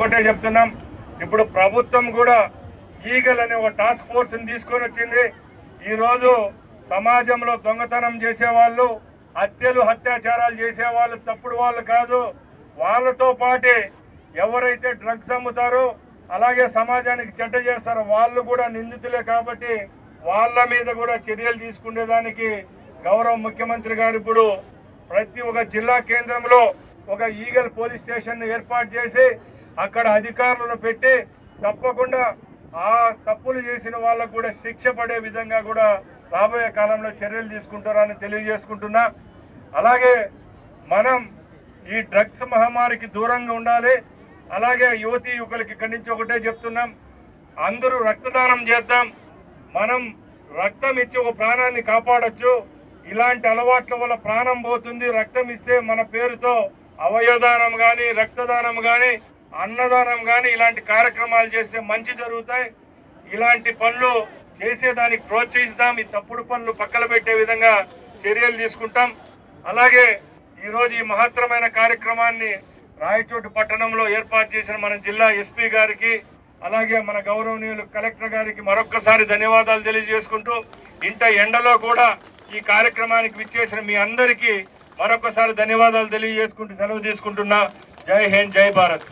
ఒకటే చెప్తున్నాం. ఇప్పుడు ప్రభుత్వం కూడా ఈగల్ అనే ఒక టాస్క్ ఫోర్స్ని తీసుకొని వచ్చింది. ఈరోజు సమాజంలో దొంగతనం చేసేవాళ్ళు హత్యలు అత్యాచారాలు చేసేవాళ్ళు తప్పుడు వాళ్ళు కాదు. వాళ్ళతో పాటే ఎవరైతే డ్రగ్స్ అమ్ముతారో అలాగే సమాజానికి చెడ్డ చేస్తారో వాళ్ళు కూడా నిందితులే కాబట్టి వాళ్ళ మీద కూడా చర్యలు తీసుకునేదానికి గౌరవ ముఖ్యమంత్రి గారు ఇప్పుడు ప్రతి ఒక్క జిల్లా కేంద్రంలో ఒక ఈగల్ పోలీస్ స్టేషన్ ఏర్పాటు చేసి అక్కడ అధికారులను పెట్టి తప్పకుండా ఆ తప్పులు చేసిన వాళ్ళకు కూడా శిక్ష పడే విధంగా కూడా రాబోయే కాలంలో చర్యలు తీసుకుంటారని తెలియజేసుకుంటున్నా. అలాగే మనం ఈ డ్రగ్స్ మహమ్మారికి దూరంగా ఉండాలి. అలాగే యువతి యువకులకి ఇక్కడి నుంచి ఒకటే చెప్తున్నాం. అందరూ రక్తదానం చేద్దాం. మనం రక్తం ఇచ్చి ఒక ప్రాణాన్ని కాపాడొచ్చు. ఇలాంటి అలవాట్ల వల్ల ప్రాణం పోతుంది. రక్తం ఇస్తే మన పేరుతో అవయదానం కానీ రక్తదానం కానీ అన్నదానం కానీ ఇలాంటి కార్యక్రమాలు చేస్తే మంచి జరుగుతాయి. ఇలాంటి పనులు చేసేదానికి ప్రోత్సహిస్తాం. ఈ తప్పుడు పనులు పక్కన పెట్టే విధంగా చర్యలు తీసుకుంటాం. అలాగే ఈరోజు ఈ మహత్తరమైన కార్యక్రమాన్ని రాయచోటు పట్టణంలో ఏర్పాటు చేసిన మన జిల్లా ఎస్పీ గారికి అలాగే మన గౌరవనీయులు కలెక్టర్ గారికి మరొక్కసారి ధన్యవాదాలు తెలియజేసుకుంటూ ఇంట ఎండలో కూడా ఈ కార్యక్రమానికి విచ్చేసిన మీ అందరికీ మరొకసారి ధన్యవాదాలు తెలియజేసుకుంటూ సెలవు తీసుకుంటున్నా. జై హింద్ జై భారత్.